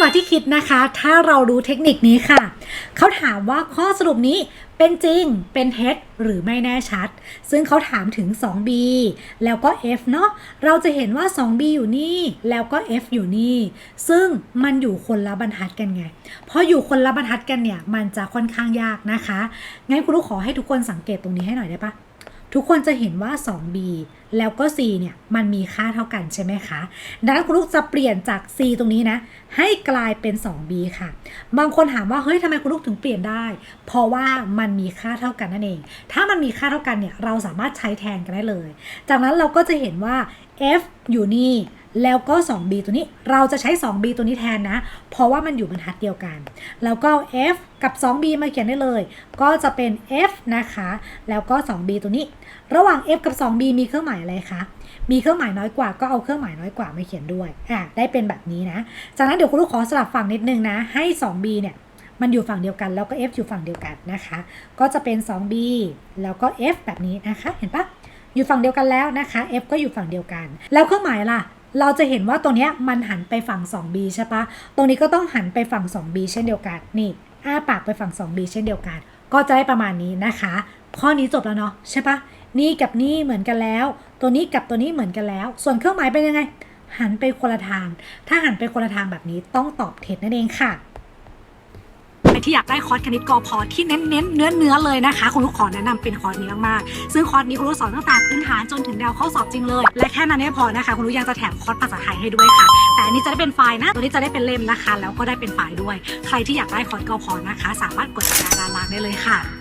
กว่าที่คิดนะคะ ถ้าเรารู้เทคนิคนี้ค่ะ เขาถามว่าข้อสรุปนี้เป็นจริง เป็นเท็จหรือไม่แน่ชัด ซึ่งเขาถามถึง 2b แล้วก็ f เนาะ เราจะเห็นว่า 2b อยู่นี่ แล้วก็ f อยู่นี่ ซึ่งมันอยู่คนละบรรทัดกันไง เพราะอยู่คนละบรรทัดกันเนี่ย มันจะค่อนข้างยากนะคะ งั้นคุณลูขอให้ทุกคนสังเกตตรงนี้ให้หน่อยได้ปะ ทุกคนจะเห็นว่า 2b แล้วก็ c เนี่ยมันมีค่าเท่ากันใช่ไหมคะ ดังนั้นคุณลูกจะเปลี่ยนจาก c ตรงนี้นะ ให้กลายเป็น 2b ค่ะ บางคนถามว่าเฮ้ยทำไมคุณลูกถึงเปลี่ยนได้ เพราะว่ามันมีค่าเท่ากันนั่นเอง ถ้ามันมีค่าเท่ากันเนี่ยเราสามารถใช้แทนกันได้เลย จากนั้นเราก็จะเห็นว่า f อยู่นี่ แล้วก็ 2b ตัวนี้เราจะใช้ 2b ตัวนี้แทนนะ เพราะว่ามันอยู่บรรทัดเดียวกัน แล้วก็ f กับ 2b มาเขียนได้เลย ก็จะเป็น f นะคะ แล้วก็ 2b ตัวนี้ ระหว่าง f กับ 2b มีเครื่องหมายอะไรคะ มีเครื่องหมายน้อยกว่าก็เอาเครื่องหมายน้อยกว่ามาเขียนด้วย อะ ได้เป็นแบบนี้นะ จากนั้นเดี๋ยวคุณลูกขอสลับฝั่งนิดนึงนะ ให้ 2b เนี่ย มันอยู่ฝั่งเดียวกัน แล้วก็ f อยู่ฝั่งเดียวกันนะคะ ก็จะเป็น 2b แล้วก็ f แบบนี้นะคะ เห็นปะอยู่ฝั่งเดียวกันแล้วนะคะ f ก็อยู่ฝั่งเดียวกัน แล้วเครื่องหมายล่ะ เราจะเห็นว่าตรงนี้มันหันไปฝั่ง 2b ใช่ปะตรงนี้ก็ต้องหันไปฝั่ง 2b เช่นเดียวกัน นี่อ้าปากไปฝั่ง 2b เช่นเดียวกัน ก็จะได้ประมาณนี้นะคะ ข้อนี้จบแล้วเนาะใช่ปะนี่กับนี่เหมือนกันแล้ว ตัวนี้กับตัวนี้เหมือนกันแล้ว ส่วนเครื่องหมายเป็นยังไง หันไปคนละทาง ถ้าหันไปคนละทางแบบนี้ต้องตอบเท็จนั่นเองค่ะ ครที่อยากได้คอร์สคณิตกอพอที่เน้นเน้นเนื้อเนื้อเลยนะคะ คุณลูกขอแนะนำเป็นคอร์สนี้มากๆซึ่งคอร์สนี้คุณลูกสอนตั้งแต่พื้นฐานจนถึงแนวข้อสอบจริงเลย และแค่นั้นไม่พอนะคะ คุณลูกยังจะแถมคอร์สภาษาไทยให้ด้วยค่ะ แต่อันนี้จะได้เป็นไฟล์นะตัวนี้จะได้เป็นเล่มนะคะ แล้วก็ได้เป็นไฟล์ด้วย ใครที่อยากได้คอร์สกอพอนะคะ สามารถกดสัญญาณด้านล่างได้เลยค่ะ